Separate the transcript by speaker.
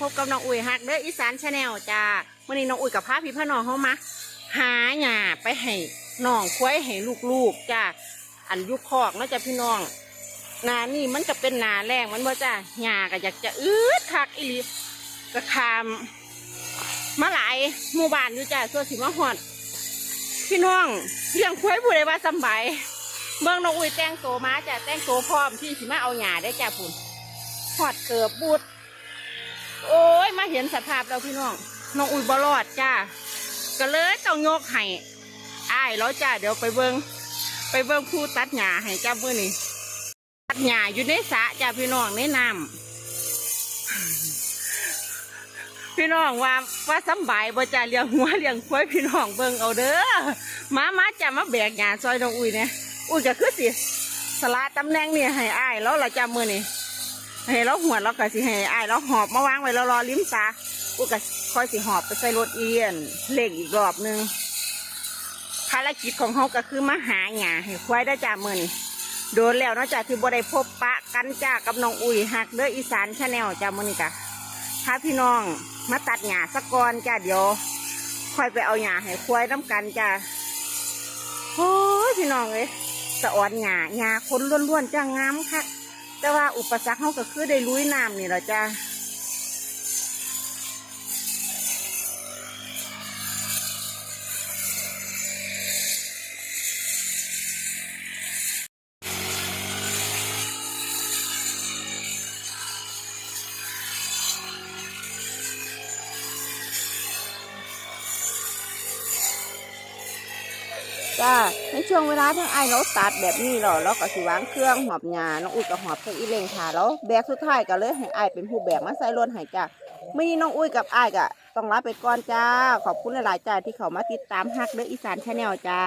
Speaker 1: พบกับน้องอุ้ยฮักเด้ออีสานชาแนลจ้าวันนี้น้องอุ้ยกับพาพี่พ่อน้องเขามาหาหญ้าไปให้น้องควายให้ลูกๆจ้าอันยุคคอกเนาะจ้าพี่น้องนานี่มันจะเป็นนาแรงมันว่าจ้าหญ้าก็อยากจะอืดคักอีหลีก็คามมาหลายหมู่บ้านอยู่จ้าส่วนสิมาหอดพี่น้องเลี้ยงควายผู้ใดว่าสบายเมืองน้องอุ้ยแต่งโตมาจ้าแต่งโตพร้อมที่สิมาเอาหญ้าได้จ้าพุ่นหอดเกือบบูด โอ้ยมาเห็นสภาพเราพี่น้องน้องอุ้ยบรอดจ้าก็เลยต้องยกให้อ้ายแล้วจ้าเดี๋ยวไปเบิ้งไปเบิ้งผู้ตัดหญ้าให้จ้าเมื่อนี้ตัดหญ้าอยู่ในสระจ้าพี่น้องในน้ำพี่น้องว่าว่าสบายบ่จ้าเลี้ยงหัวเลี้ยงควายพี่น้องเบิ้งเอาเด้อมามาจ้ามาแบกหญ้าซอยน้องอุ้ยเนี่ยอุ้ยก็คือสิสละตำแหน่งเนี่ให้อ้ายแล้วเราจ้ามื่อนี้ ให้เราหวดเราก็สิให้อายเราหอบมาวางไว้แล้วรอลิ้มตากูก็ค่อยสิหอบไปใส่รถเอียนเล่งอีกรอบนึงภารกิจของเขาก็คือมาหาหญ้าให้ควายได้จ้ามือนโดนแล้วนาะจ้าคือบ่ได้พบปะกันจ้ากับน้องอุ้ยหักเด้ออีสานชาแนลจ้ามือนี้กะถ้าพี่น้องมาตัดหญ้าสักก่อนจ้าเดี๋ยวค่อยไปเอาหญ้าให้ควายน้ำกันจ้าโอ้ยพี่น้องเอ้ยสะอ่อนหญ้าหญ้าคนล้วนๆจ้างามค่ะ แต่ว่าอุปสรรคเขาก็คือได้ลุยน้ำนี่แหละจ้า จ้าในช่วงเวลาทั้งไอ้เราตัดแบบนี้เหรอเราก็สิวางเครื่องหอบหยาน้องอุ้ยก็หอบเครื่องอีเลงค่ะแล้วแบกสุดท้ายก็เลยให้ไอ้เป็นผู้แบกมาใส่รถให้จ้าไม่นี้น้องอุ้ยกับไอ้ก็ต้องลาไปก่อนจ้า ขอบคุณหลายๆจ้าที่เขามาติดตามฮักเด้ออีสานชาแนลจ้า